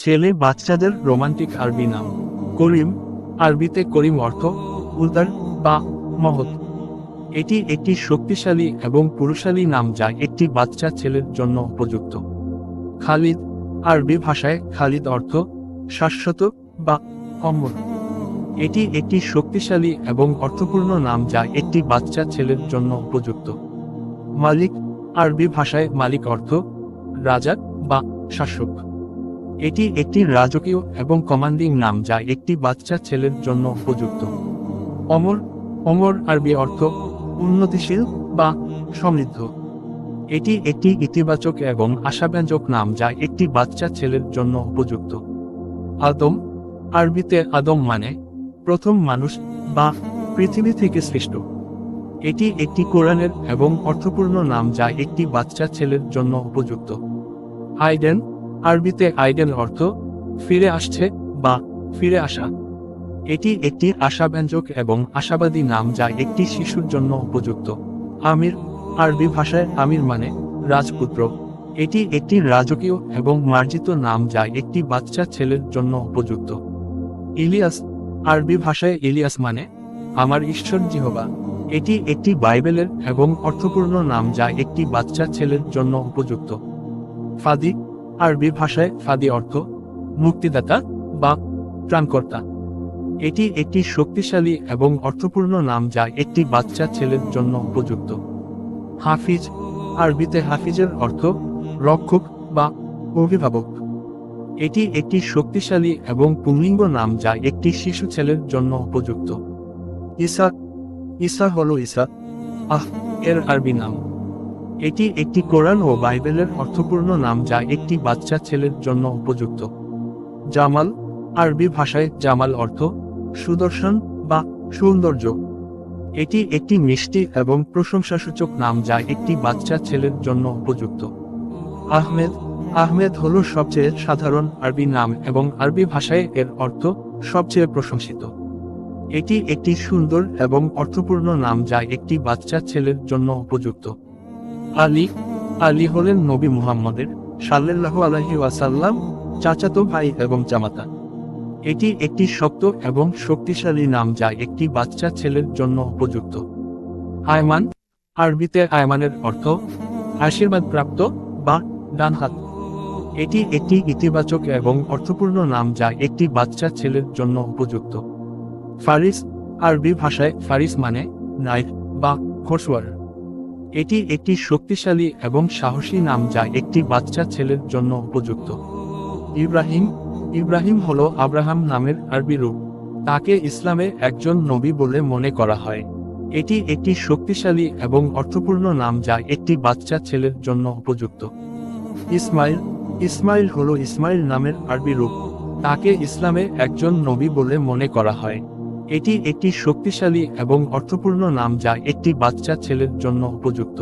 ছেলে বাচ্চাদের রোমান্টিক আরবি নাম। করিম, আরবিতে করিম অর্থ উদার বা মহৎ। এটি একটি শক্তিশালী এবং পুরুষালী নাম যা একটি বাচ্চা ছেলের জন্য উপযুক্ত। খালিদ, আরবি ভাষায় খালিদ অর্থ শাশ্বত বা অমর। এটি একটি শক্তিশালী এবং অর্থপূর্ণ নাম যা একটি বাচ্চা ছেলের জন্য উপযুক্ত। মালিক, আরবি ভাষায় মালিক অর্থ রাজা বা শাসক। এটি একটি রাজকীয় এবং কমান্ডিং নাম যা একটি বাচ্চা ছেলের জন্য উপযুক্ত। অমর অমর আরবি অর্থ উন্নতিশীল বা সমৃদ্ধ। এটি একটি ইতিবাচক এবং আশাব্যঞ্জক নাম যা একটি বাচ্চা ছেলের জন্য উপযুক্ত। আদম, আরবিতে আদম মানে প্রথম মানুষ বা পৃথিবী থেকে সৃষ্ট। এটি একটি কোরআনের এবং অর্থপূর্ণ নাম যা একটি বাচ্চা ছেলের জন্য উপযুক্ত। আইডেন আরবিতে আইডেন অর্থ ফিরে আসছে বা ফিরে আসা। এটি একটি আশাব্যঞ্জক এবং আশাবাদী নাম যা একটি শিশুর জন্য উপযুক্ত। আমির, আরবি ভাষায় আমির মানে রাজপুত্র। এটি একটি রাজকীয় এবং মার্জিত নাম যা একটি বাচ্চা ছেলের জন্য উপযুক্ত। ইলিয়াস, আরবি ভাষায় ইলিয়াস মানে আমার ঈশ্বর জিহবা। এটি একটি বাইবেলের এবং অর্থপূর্ণ নাম যা একটি বাচ্চা ছেলের জন্য উপযুক্ত। ফাদি আরবি ভাষায় ফাদি অর্থ মুক্তিদাতা বা ত্রাণকর্তা। এটি একটি শক্তিশালী এবং অর্থপূর্ণ নাম যা একটি বাচ্চা ছেলের জন্য উপযুক্ত। হাফিজ, আরবিতে হাফিজের অর্থ রক্ষক বা অভিভাবক। এটি একটি শক্তিশালী এবং পুংলিঙ্গ নাম যা একটি শিশু ছেলের জন্য উপযুক্ত। ইসা ইসা হল ইসা। আহ, এর আরবি নাম। এটি একটি কোরআন ও বাইবেলের অর্থপূর্ণ নাম যা একটি বাচ্চা ছেলের জন্য উপযুক্ত। জামাল, আরবি ভাষায় জামাল অর্থ, সুদর্শন বা সৌন্দর্য। এটি একটি মিষ্টি এবং প্রশংসাসূচক নাম যা একটি বাচ্চা ছেলের জন্য উপযুক্ত। আহমেদ আহমেদ হল সবচেয়ে সাধারণ আরবি নাম এবং আরবি ভাষায় এর অর্থ সবচেয়ে প্রশংসিত। এটি একটি সুন্দর এবং অর্থপূর্ণ নাম যা একটি বাচ্চা ছেলের জন্য উপযুক্ত। আলী আলী হলেন নবী মুহাম্মদের সাল্লাল্লাহু আলাইহি ওয়াসাল্লাম চাচাতো ভাই এবং জামাতা। এটি একটি শক্ত এবং শক্তিশালী নাম যা একটি বাচ্চা ছেলের জন্য উপযুক্ত। আয়মান, আরবিতে আয়মানের অর্থ আশীর্বাদ প্রাপ্ত বা ডান হাত এটি একটি ইতিবাচক এবং অর্থপূর্ণ নাম যা একটি বাচ্চা ছেলের জন্য উপযুক্ত। ফারিস, আরবি ভাষায় ফারিস মানে নাইফ বা ঘোষওয়ার। এটি একটি শক্তিশালী এবং সাহসী নাম যা একটি বাচ্চা ছেলের জন্য উপযুক্ত। ইব্রাহিম ইব্রাহিম হল আব্রাহাম নামের আরবি রূপ। তাকে ইসলামে একজন নবী বলে মনে করা হয়। এটি একটি শক্তিশালী এবং অর্থপূর্ণ নাম যা একটি বাচ্চা ছেলের জন্য উপযুক্ত। ইসমাইল ইসমাইল হল ইসমাইল নামের আরবি রূপ। তাকে ইসলামে একজন নবী বলে মনে করা হয়। এটি একটি শক্তিশালী এবং অর্থপূর্ণ নাম যা একটি বাচ্চা ছেলের জন্য উপযুক্ত।